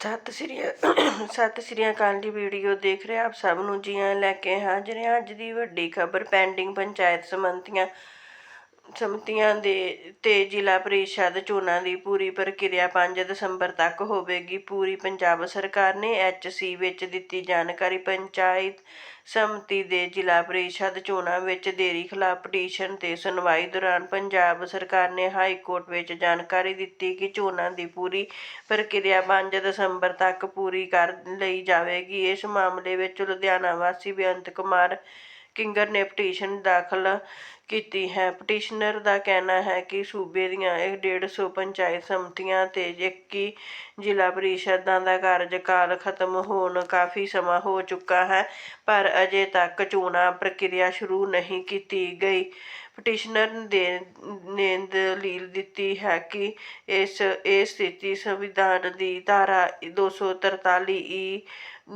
ਸਤਿ ਸ਼੍ਰੀ ਸਤਿ ਸ਼੍ਰੀ ਅਕਾਲ ਦੀ ਵੀਡੀਓ ਦੇਖ ਰਹੇ ਆਪ ਸਭ ਨੂੰ, ਜੀ ਆਇਆਂ ਲੈ ਕੇ ਹਾਜ਼ਰ ਹਾਂ ਅੱਜ ਦੀ ਵੱਡੀ ਖਬਰ ਪੈਂਡਿੰਗ ਪੰਚਾਇਤ ਸਮੰਤੀਆਂ ਸਮਤੀਆਂ ਦੇ ਤੇ ਜ਼ਿਲ੍ਹਾ ਪ੍ਰੀਸ਼ਦ ਚੋਣਾਂ ਦੀ ਪੂਰੀ ਪ੍ਰਕਿਰਿਆ 5 ਦਸੰਬਰ ਤੱਕ ਹੋਵੇਗੀ। ਪੂਰੀ ਪੰਜਾਬ ਸਰਕਾਰ ਨੇ ਐਚਸੀ ਵਿੱਚ ਦਿੱਤੀ ਜਾਣਕਾਰੀ ਪੰਚਾਇਤ ਸਮਤੀ ਦੇ ਜ਼ਿਲ੍ਹਾ ਪ੍ਰੀਸ਼ਦ ਚੋਣਾਂ ਵਿੱਚ ਦੇਰੀ ਖਿਲਾਫ ਪਟੀਸ਼ਨ ਤੇ ਸੁਣਵਾਈ ਦੌਰਾਨ ਪੰਜਾਬ ਸਰਕਾਰ ਨੇ ਹਾਈ ਕੋਰਟ ਵਿੱਚ ਜਾਣਕਾਰੀ ਦਿੱਤੀ ਕਿ ਚੋਣਾਂ ਦੀ ਪੂਰੀ ਪ੍ਰਕਿਰਿਆ 5 ਦਸੰਬਰ ਤੱਕ ਪੂਰੀ ਕਰ ਲਈ ਜਾਵੇਗੀ। ਇਸ ਮਾਮਲੇ ਵਿੱਚ ਲੁਧਿਆਣਾ ਵਾਸੀ ਬੇਅੰਤ ਕੁਮਾਰ ਕਿੰਗਰ ਨੇ ਪਟੀਸ਼ਨ ਦਾਖਲ ਕੀਤੀ ਹੈ। ਪਟੀਸ਼ਨਰ ਦਾ ਕਹਿਣਾ ਹੈ ਕਿ ਸੂਬੇ ਦੀਆਂ ਇਹ 150 ਪੰਚਾਇਤ ਸਮਤੀਆਂ ਤੇ 21 ਜ਼ਿਲ੍ਹਾ ਪ੍ਰੀਸ਼ਦਾਂ ਦਾ ਕਾਰਜਕਾਲ ਖਤਮ ਹੋਣ ਕਾਫੀ ਸਮਾਂ ਹੋ ਚੁੱਕਾ ਹੈ, ਪਰ ਅਜੇ ਤੱਕ ਚੋਣਾਂ ਪ੍ਰਕਿਰਿਆ ਸ਼ੁਰੂ ਨਹੀਂ ਕੀਤੀ ਗਈ। ਪਟੀਸ਼ਨਰ ਦੇ ਨੇ ਦਲੀਲ ਦਿੱਤੀ ਹੈ ਕਿ ਇਸ, ਇਹ ਸਥਿਤੀ ਸੰਵਿਧਾਨ ਦੀ ਧਾਰਾ 243 ਈ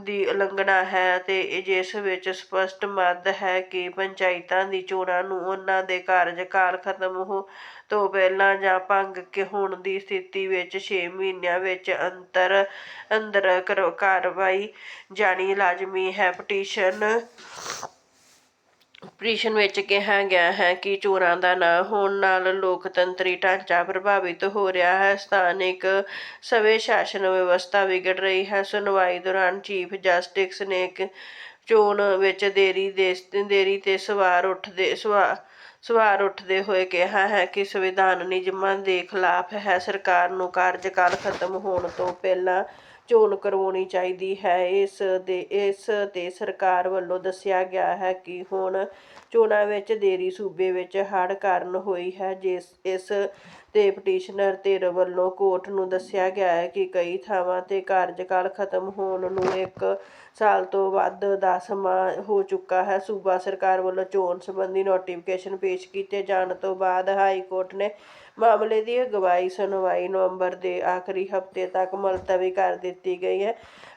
ਦੀ ਉਲੰਘਣਾ ਹੈ ਅਤੇ ਜਿਸ ਵਿੱਚ ਸਪਸ਼ਟ ਮੱਦ ਹੈ ਕਿ ਪੰਚਾਇਤਾਂ ਦੀ ਚੋਣਾਂ ਨੂੰ ਉਹਨਾਂ ਦੇ ਕਾਰਜਕਾਲ ਖਤਮ ਹੋ ਤੋਂ ਪਹਿਲਾਂ ਜਾਂ ਭੰਗ ਕੇ ਹੋਣ ਦੀ ਸਥਿਤੀ ਵਿੱਚ 6 ਮਹੀਨਿਆਂ ਵਿੱਚ ਅੰਤਰ, ਅੰਦਰ ਕਰੋ, ਕਾਰਵਾਈ ਜਾਣੀ ਲਾਜ਼ਮੀ ਹੈ। ਪਟੀਸ਼ਨ ਪਟੀਸ਼ਨ ਵਿੱਚ ਕਿਹਾ ਗਿਆ ਹੈ ਕਿ ਚੋਣਾਂ ਦਾ ਨਾ ਹੋਣ ਨਾਲ ਲੋਕਤੰਤਰੀ ਢਾਂਚਾ ਪ੍ਰਭਾਵਿਤ ਹੋ ਰਿਹਾ ਹੈ। ਸਥਾਨਿਕ ਸਵੈ ਸ਼ਾਸਨ ਵਿਵਸਥਾ ਵਿਗੜ ਰਹੀ ਹੈ। ਸੁਣਵਾਈ ਦੌਰਾਨ ਚੀਫ ਜਸਟਿਸ ਨੇ ਚੋਣ ਵਿੱਚ ਦੇਰੀ ਦੇ ਦੇਰੀ ਤੇ ਸਵਾਰ ਉੱਠਦੇ, ਸਵਾ, ਸਵਾਰ ਉੱਠਦੇ ਹੋਏ ਕਿਹਾ ਹੈ ਕਿ ਸੰਵਿਧਾਨ ਨਿਯਮਾਂ ਦੇ ਖਿਲਾਫ ਹੈ। ਸਰਕਾਰ ਨੂੰ ਕਾਰਜਕਾਲ ਖਤਮ ਹੋਣ ਤੋਂ ਪਹਿਲਾਂ ਚੋਣ ਕਰਵਾਉਣੀ ਚਾਹੀਦੀ ਹੈ। ਇਸ ਦੇ, ਇਸ ਤੇ ਸਰਕਾਰ ਵੱਲੋਂ ਦੱਸਿਆ ਗਿਆ ਹੈ ਕਿ ਹੁਣ ਚੋਣਾਂ ਵਿੱਚ ਦੇਰੀ ਸੂਬੇ ਵਿੱਚ ਹੜ੍ਹ ਕਾਰਨ ਹੋਈ ਹੈ। ਜਿਸ, ਇਸ ਤੇ ਪਟੀਸ਼ਨਰ ਧਿਰ ਵੱਲੋਂ ਕੋਰਟ ਨੂੰ ਦੱਸਿਆ ਗਿਆ ਹੈ ਕਿ ਕਈ ਥਾਵਾਂ ਤੇ ਕਾਰਜਕਾਲ ਖਤਮ ਹੋਣ ਨੂੰ ਇੱਕ ਸਾਲ ਤੋਂ ਵੱਧ ਦਾ ਸਮਾਂ ਹੋ ਚੁੱਕਾ ਹੈ। ਸੂਬਾ ਸਰਕਾਰ ਵੱਲੋਂ ਚੋਣ ਸੰਬੰਧੀ ਨੋਟੀਫਿਕੇਸ਼ਨ ਪੇਸ਼ ਕੀਤੇ ਜਾਣ ਤੋਂ ਬਾਅਦ ਹਾਈ ਕੋਰਟ ਨੇ ਮਾਮਲੇ ਦੀ ਅਗਵਾਈ ਸੁਣਵਾਈ ਨਵੰਬਰ ਦੇ ਆਖਰੀ ਹਫ਼ਤੇ ਤੱਕ ਮੁਲਤਵੀ ਕਰ ਦਿੱਤੀ ਗਈ ਹੈ।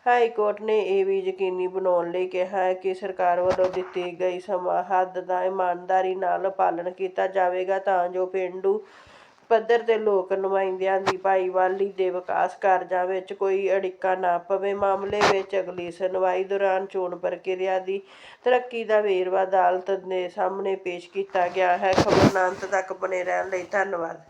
ਹਾਈ ਕੋਰਟ ਨੇ ਇਹ ਵੀ ਯਕੀਨੀ ਬਣਾਉਣ ਲਈ ਕਿਹਾ ਹੈ ਕਿ ਸਰਕਾਰ ਵੱਲੋਂ ਦਿੱਤੀ ਗਈ ਸਮਾਂ ਹੱਦ ਦਾ ਇਮਾਨਦਾਰੀ ਨਾਲ ਪਾਲਣ ਕੀਤਾ ਜਾਵੇਗਾ ਤਾਂ ਜੋ ਪੇਂਡੂ ਪੱਧਰ ਤੇ ਲੋਕ ਨੁਮਾਇੰਦਿਆਂ ਦੀ ਭਾਈਵਾਲੀ ਦੇ ਵਿਕਾਸ ਕਾਰਜਾਂ ਵਿੱਚ ਕੋਈ ਅੜਿੱਕਾ ਨਾ ਪਵੇ। ਮਾਮਲੇ ਵਿੱਚ ਅਗਲੀ ਸੁਣਵਾਈ ਦੌਰਾਨ ਚੋਣ ਪ੍ਰਕਿਰਿਆ ਦੀ ਤਰੱਕੀ ਦਾ ਵੇਰਵਾ ਅਦਾਲਤ ਦੇ ਸਾਹਮਣੇ ਪੇਸ਼ ਕੀਤਾ ਗਿਆ ਹੈ। ਖਬਰ ਅੰਤ ਤੱਕ ਬਣੇ ਰਹਿਣ ਲਈ ਧੰਨਵਾਦ।